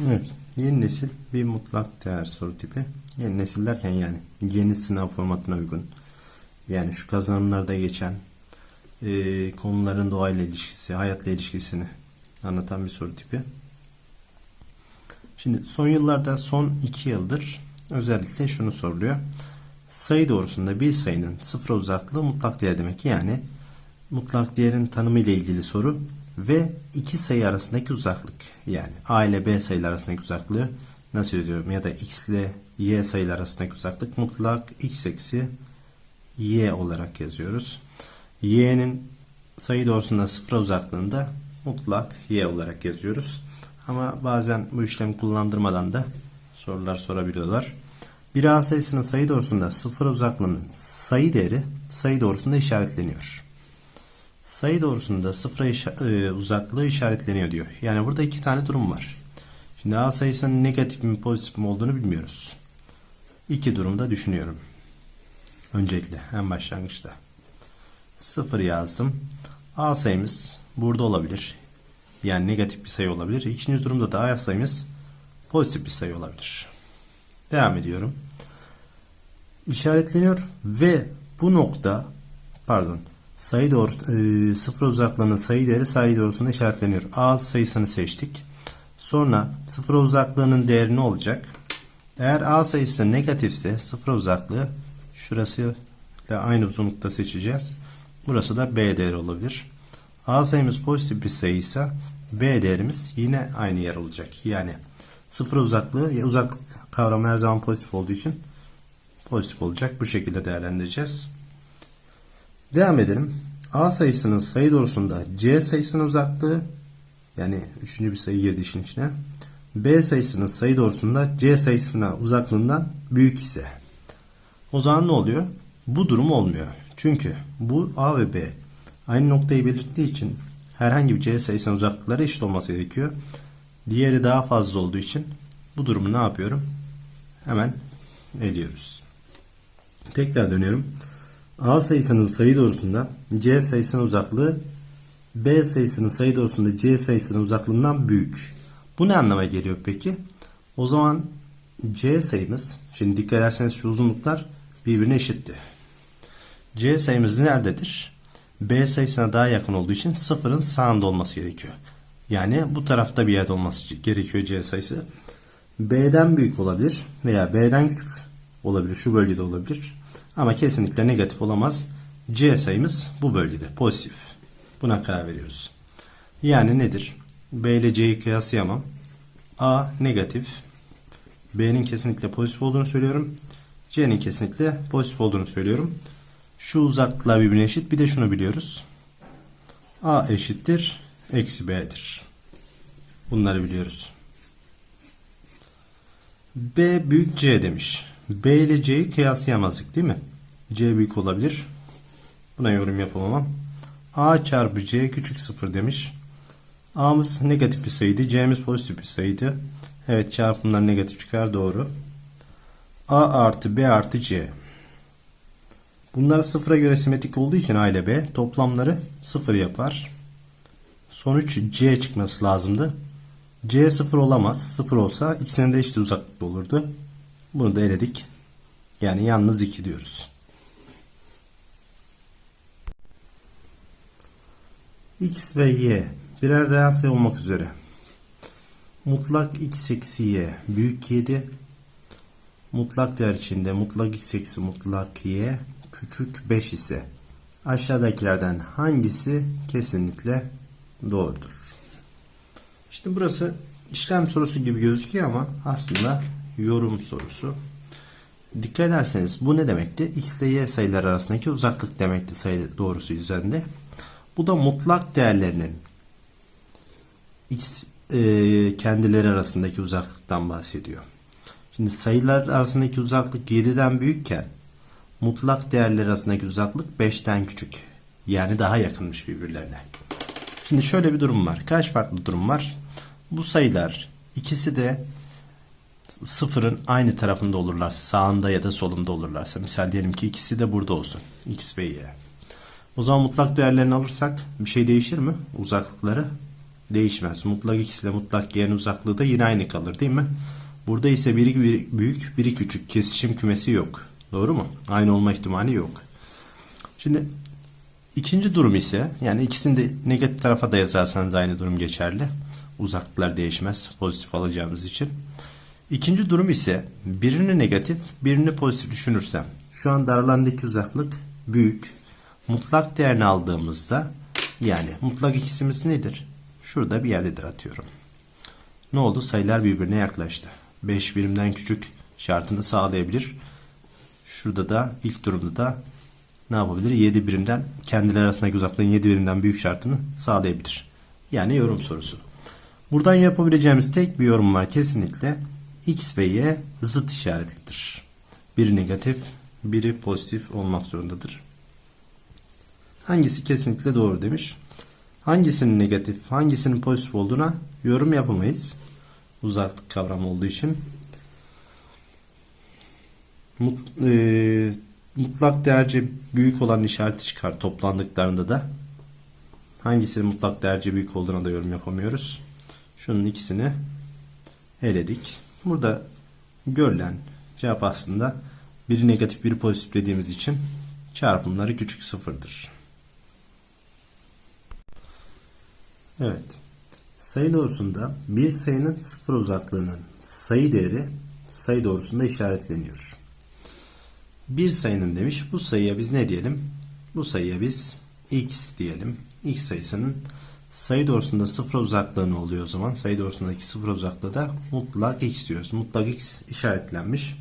Evet. Yeni nesil bir mutlak değer soru tipi. Yeni nesil derken yani yeni sınav formatına uygun. Yani şu kazanımlarda geçen e, konuların doğayla ilişkisi, hayatla ilişkisini anlatan bir soru tipi. Şimdi son yıllarda son iki yıldır özellikle şunu soruluyor. Sayı doğrusunda bir sayının sıfır uzaklığı mutlak değer demek. Yani mutlak değerin tanımı ile ilgili soru ve iki sayı arasındaki uzaklık. Yani a ile b sayılar arasındaki uzaklığı nasıl yazıyorum? Ya da x ile y sayılar arasındaki uzaklık mutlak x eksi y olarak yazıyoruz. y'nin sayı doğrusunda sıfıra uzaklığında mutlak y olarak yazıyoruz. Ama bazen bu işlemi kullandırmadan da sorular sorabiliyorlar. Bir A sayısının sayı doğrusunda sıfır uzaklığının sayı değeri sayı doğrusunda işaretleniyor. Sayı doğrusunda sıfıra işa- e, uzaklığı işaretleniyor diyor. Yani burada iki tane durum var. Şimdi A sayısının negatif mi pozitif mi olduğunu bilmiyoruz. İki durumda düşünüyorum. Öncelikle en başlangıçta. Sıfır yazdım. A sayımız burada olabilir. Yani negatif bir sayı olabilir. İkinci durumda da A sayımız pozitif bir sayı olabilir. Devam ediyorum. İşaretleniyor ve bu nokta pardon sayı doğrusu e, sıfır uzaklığının sayı değeri sayı doğrusunda işaretleniyor. A sayısını seçtik. Sonra sıfır uzaklığının değeri ne olacak? Eğer A sayısı negatifse sıfır uzaklığı şurası ile aynı uzunlukta seçeceğiz. Burası da B değeri olabilir. A sayımız pozitif bir sayıysa B değerimiz yine aynı yer olacak. Yani sıfır uzaklığı uzaklık kavramı her zaman pozitif olduğu için pozitif olacak. Bu şekilde değerlendireceğiz. Devam edelim. A sayısının sayı doğrusunda C sayısının uzaklığı yani üçüncü bir sayı girdi işin içine. B sayısının sayı doğrusunda C sayısına uzaklığından büyük ise. O zaman ne oluyor? Bu durum olmuyor. Çünkü bu A ve B aynı noktayı belirttiği için herhangi bir C sayısının uzaklıkları eşit olması gerekiyor. Diğeri daha fazla olduğu için bu durumu ne yapıyorum? Hemen ediyoruz. Tekrar dönüyorum. A sayısının sayı doğrusunda C sayısının uzaklığı B sayısının sayı doğrusunda C sayısının uzaklığından büyük. Bu ne anlama geliyor peki? O zaman C sayımız, şimdi dikkat ederseniz şu uzunluklar birbirine eşitti. C sayımız nerededir? B sayısına daha yakın olduğu için sıfırın sağında olması gerekiyor. Yani bu tarafta bir yerde olması gerekiyor C sayısı. B'den büyük olabilir veya B'den küçük olabilir. Şu bölgede olabilir. Ama kesinlikle negatif olamaz. C sayımız bu bölgede pozitif. Buna karar veriyoruz. Yani nedir? B ile C'yi kıyaslayamam. A negatif. B'nin kesinlikle pozitif olduğunu söylüyorum. C'nin kesinlikle pozitif olduğunu söylüyorum. Şu uzaklıklar birbirine eşit. Bir de şunu biliyoruz. A eşittir. Eksi B'dir. Bunları biliyoruz. B büyük C demiş. B ile C'yi kıyaslayamazdık değil mi? C büyük olabilir. Buna yorum yapamam. A çarpı C küçük sıfır demiş. A'mız negatif bir sayıydı. C'miz pozitif bir sayıydı. Evet çarpımlar negatif çıkar doğru. A artı B artı C. Bunlar sıfıra göre simetrik olduğu için A ile B toplamları sıfır yapar. Sonuç C çıkması lazımdı. C sıfır olamaz. Sıfır olsa ikisinin de eşit uzaklıkta olurdu. Bunu da eledik. Yani yalnız 2 diyoruz. X ve Y birer reel olmak üzere. Mutlak x eksi y büyük 7. Mutlak değer içinde mutlak x eksi mutlak y küçük 5 ise aşağıdakilerden hangisi kesinlikle doğrudur? İşte burası işlem sorusu gibi gözüküyor ama aslında yorum sorusu. Dikkat ederseniz bu ne demekti? X ile Y sayılar arasındaki uzaklık demekti sayı doğrusu üzerinde. Bu da mutlak değerlerinin X e, kendileri arasındaki uzaklıktan bahsediyor. Şimdi sayılar arasındaki uzaklık 7'den büyükken mutlak değerler arasındaki uzaklık 5'ten küçük. Yani daha yakınmış birbirlerine. Şimdi şöyle bir durum var. Kaç farklı durum var? Bu sayılar ikisi de sıfırın aynı tarafında olurlarsa, sağında ya da solunda olurlarsa, misal diyelim ki ikisi de burada olsun. X ve Y. O zaman mutlak değerlerini alırsak bir şey değişir mi? Uzaklıkları değişmez. Mutlak x ile mutlak y'nin uzaklığı da yine aynı kalır değil mi? Burada ise biri büyük, biri küçük. Kesişim kümesi yok. Doğru mu? Aynı olma ihtimali yok. Şimdi ikinci durum ise yani ikisini de negatif tarafa da yazarsanız aynı durum geçerli. Uzaklıklar değişmez pozitif alacağımız için. İkinci durum ise birini negatif, birini pozitif düşünürsem. Şu an daralandaki uzaklık büyük. Mutlak değerini aldığımızda yani mutlak x'imiz nedir? Şurada bir yerdedir atıyorum. Ne oldu? Sayılar birbirine yaklaştı. 5 birimden küçük şartını sağlayabilir. Şurada da ilk durumda da ne yapabilir? 7 birimden kendileri arasındaki uzaklığın 7 birimden büyük şartını sağlayabilir. Yani yorum sorusu. Buradan yapabileceğimiz tek bir yorum var kesinlikle. X ve Y zıt işaretlidir. Biri negatif, biri pozitif olmak zorundadır. Hangisi kesinlikle doğru demiş. Hangisinin negatif, hangisinin pozitif olduğuna yorum yapamayız. Uzaklık kavramı olduğu için. E, mutlak değerce büyük olan işareti çıkar toplandıklarında da. Hangisinin mutlak değerce büyük olduğuna da yorum yapamıyoruz. Şunun ikisini eledik. Burada görülen cevap aslında biri negatif biri pozitif dediğimiz için çarpımları küçük sıfırdır. Evet. Sayı doğrusunda bir sayının sıfır uzaklığının sayı değeri sayı doğrusunda işaretleniyor. Bir sayının demiş bu sayıya biz ne diyelim? Bu sayıya biz x diyelim. x sayısının sayı doğrusunda sıfır uzaklığı ne oluyor o zaman? Sayı doğrusundaki sıfır uzaklığı da mutlak x diyoruz. Mutlak x işaretlenmiş.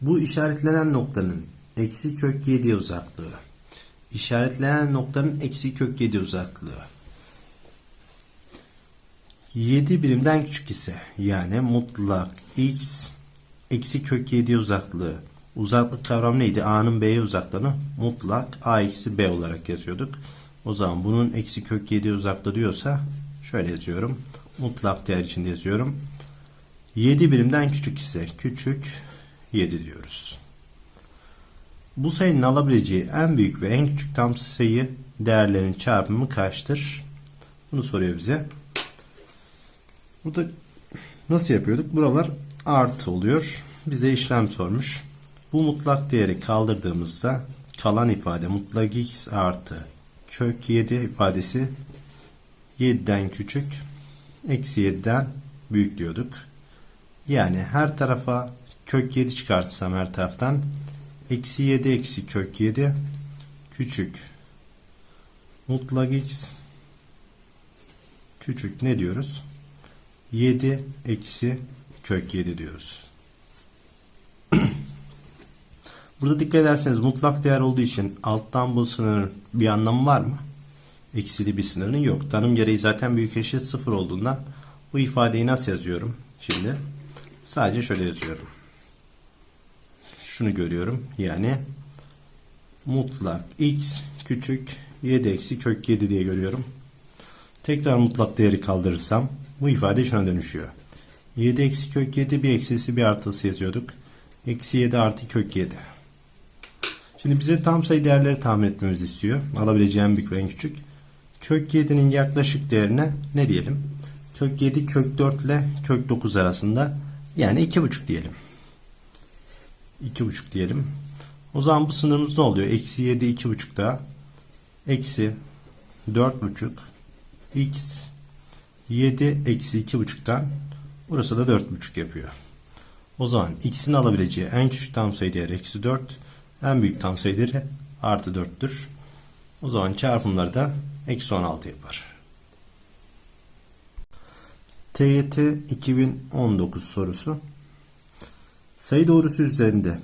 Bu işaretlenen noktanın eksi kök 7 uzaklığı. İşaretlenen noktanın eksi kök 7 uzaklığı. 7 birimden küçük ise yani mutlak x eksi kök 7 uzaklığı. Uzaklık kavramı neydi? A'nın B'ye uzaklığını mutlak A eksi B olarak yazıyorduk. O zaman bunun eksi kök 7 uzaklığı diyorsa şöyle yazıyorum. Mutlak değer içinde yazıyorum. 7 birimden küçük ise küçük 7 diyoruz. Bu sayının alabileceği en büyük ve en küçük tam sayı değerlerin çarpımı kaçtır? Bunu soruyor bize. Burada nasıl yapıyorduk? Buralar artı oluyor. Bize işlem sormuş. Bu mutlak değeri kaldırdığımızda kalan ifade mutlak x artı kök 7 ifadesi 7'den küçük eksi 7'den büyük diyorduk. Yani her tarafa kök 7 çıkartsam her taraftan eksi 7 eksi kök 7 küçük mutlak x küçük ne diyoruz? 7 eksi kök 7 diyoruz. Burada dikkat ederseniz mutlak değer olduğu için alttan bu sınırın bir anlamı var mı? Eksili bir sınırının yok. Tanım gereği zaten büyük eşit sıfır olduğundan bu ifadeyi nasıl yazıyorum? Şimdi sadece şöyle yazıyorum. Şunu görüyorum. Yani mutlak x küçük 7 eksi kök 7 diye görüyorum. Tekrar mutlak değeri kaldırırsam bu ifade şuna dönüşüyor. 7 eksi kök 7 bir eksisi bir artısı yazıyorduk. Eksi 7 artı kök 7. Şimdi bize tam sayı değerleri tahmin etmemizi istiyor. Alabileceğim büyük ve en küçük. Kök 7'nin yaklaşık değerine ne diyelim? Kök 7 kök 4 ile kök 9 arasında yani 2,5 diyelim. 2,5 diyelim. O zaman bu sınırımız ne oluyor? Eksi 7 2,5 da eksi 4,5 x 7 eksi 2,5'tan burası da 4,5 yapıyor. O zaman x'in alabileceği en küçük tam sayı değeri eksi 4 en büyük tam sayı değeri artı 4'tür. O zaman çarpımları da eksi 16 yapar. TYT 2019 sorusu Sayı doğrusu üzerinde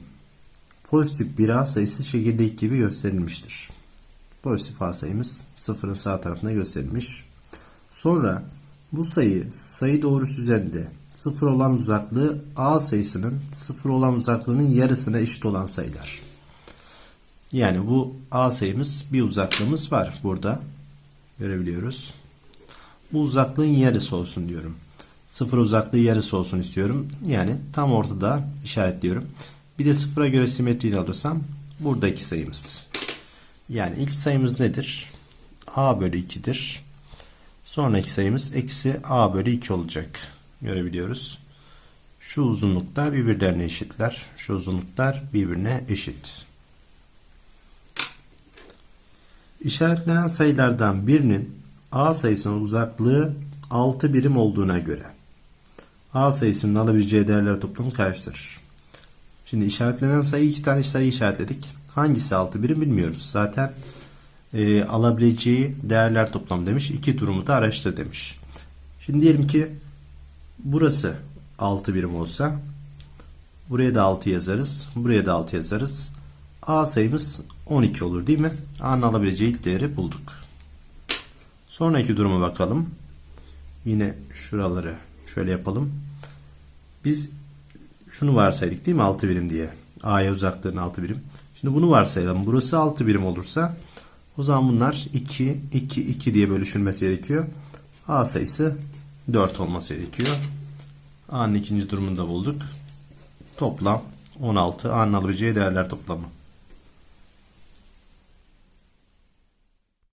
pozitif bir A sayısı şekildeki gibi gösterilmiştir. Pozitif A sayımız sıfırın sağ tarafında gösterilmiş. Sonra bu sayı sayı doğrusu üzerinde sıfır olan uzaklığı A sayısının sıfır olan uzaklığının yarısına eşit olan sayılar. Yani bu A sayımız bir uzaklığımız var burada. Görebiliyoruz. Bu uzaklığın yarısı olsun diyorum. Sıfır uzaklığı yarısı olsun istiyorum. Yani tam ortada işaretliyorum. Bir de sıfıra göre simetriğini alırsam buradaki sayımız. Yani ilk sayımız nedir? A bölü 2'dir. Sonraki sayımız eksi a bölü 2 olacak. Görebiliyoruz. Şu uzunluklar birbirlerine eşitler. Şu uzunluklar birbirine eşit. İşaretlenen sayılardan birinin a sayısının uzaklığı 6 birim olduğuna göre a sayısının alabileceği değerler toplamı kaçtır? Şimdi işaretlenen sayı iki tane sayı işaretledik. Hangisi 6 birim bilmiyoruz. Zaten e, alabileceği değerler toplamı demiş. İki durumu da araştır demiş. Şimdi diyelim ki burası 6 birim olsa buraya da 6 yazarız. Buraya da 6 yazarız. A sayımız 12 olur değil mi? A'nın alabileceği ilk değeri bulduk. Sonraki duruma bakalım. Yine şuraları şöyle yapalım. Biz şunu varsaydık değil mi 6 birim diye. A'ya uzaklığın 6 birim. Şimdi bunu varsayalım. Burası 6 birim olursa o zaman bunlar 2, 2, 2 diye bölüşülmesi gerekiyor. A sayısı 4 olması gerekiyor. A'nın ikinci durumunu da bulduk. Toplam 16. A'nın alabileceği değerler toplamı.